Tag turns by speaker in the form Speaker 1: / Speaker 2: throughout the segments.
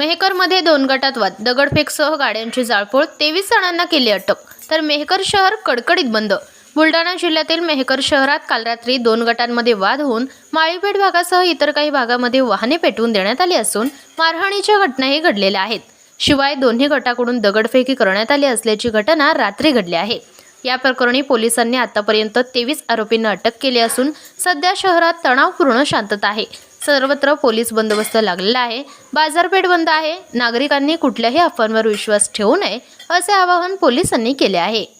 Speaker 1: मेहकरमध्ये दोन गटात वाद. दगडफेकसह गाड्यांची जाळपोळ तेवीस जणांना केली अटक. तर मेहकर शहर कडकडीत बंद. बुलढाणा जिल्ह्यातील मेहकर शहरात काल रात्री दोन गटांमध्ये वाद होऊन माळीपेठ भागासह इतर काही भागामध्ये वाहने पेटवून देण्यात आली असून मारहाणीच्या घटनाही घडलेल्या आहेत. शिवाय दोन्ही गटाकडून दगडफेकी करण्यात आली असल्याची घटना रात्री घडली आहे. या प्रकरणी पोलिसांनी आतापर्यंत तेवीस आरोपींना अटक केली असून सध्या शहरात तणावपूर्ण शांतता आहे. सर्वत्र पोलीस बंदोबस्त लागलेला आहे. बाजारपेठ बंद आहे. नागरिकांनी कुठल्याही अफवांवर विश्वास ठेवू नये असे आवाहन पोलिसांनी केले आहे.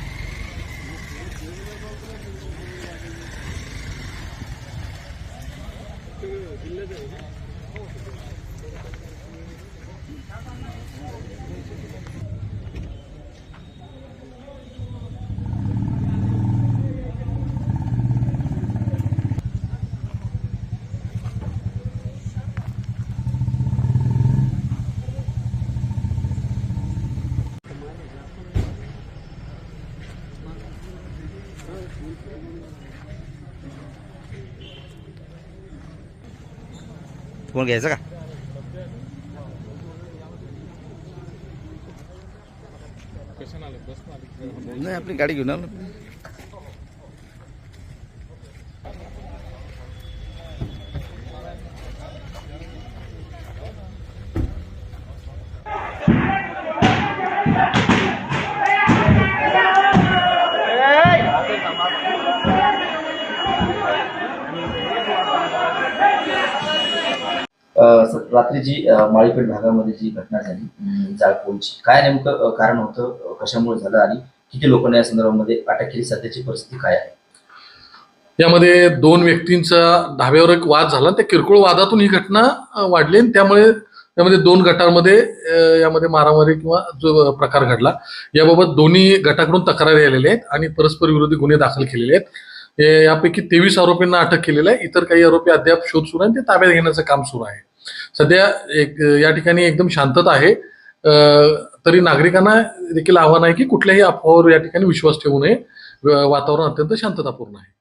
Speaker 2: वाले सोबत ते ना ते जळगाव इकडे तिकडे
Speaker 3: फोन घ्यायचा का नाही आपली गाडी घेऊन आलो
Speaker 4: रात्री जी माळीपेठ भागामध्ये जी घटना झाली जाळपोळची काय नेमकं कारण होतं कशामुळे झालं आणि किती लोकांना या संदर्भामध्ये अटक केली सध्याची परिस्थिती काय आहे?
Speaker 5: यामध्ये दोन व्यक्तींचा धाब्यावर एक वाद झाला त्या किरकोळ वादातून ही घटना वाढली आणि त्यामुळे त्यामध्ये दोन गटांमध्ये यामध्ये मारामारी किंवा जो प्रकार घडला याबाबत दोन्ही गटाकडून तक्रारी आलेल्या आहेत आणि परस्पर विरोधी गुन्हे दाखल केलेले आहेत. हे- यापैकी तेवीस आरोपींना अटक केलेलं आहे. इतर काही आरोपी अद्याप शोध सुरू आहे ते ताब्यात घेण्याचं काम सुरू आहे. सध्या एक या ठिकाणी एकदम शांतता आहे. तरी नागरिकांना देखील आव्हान आहे की कुठल्याही अफवावर या ठिकाणी विश्वास ठेवू नये. वातावरण अत्यंत शांततापूर्ण आहे.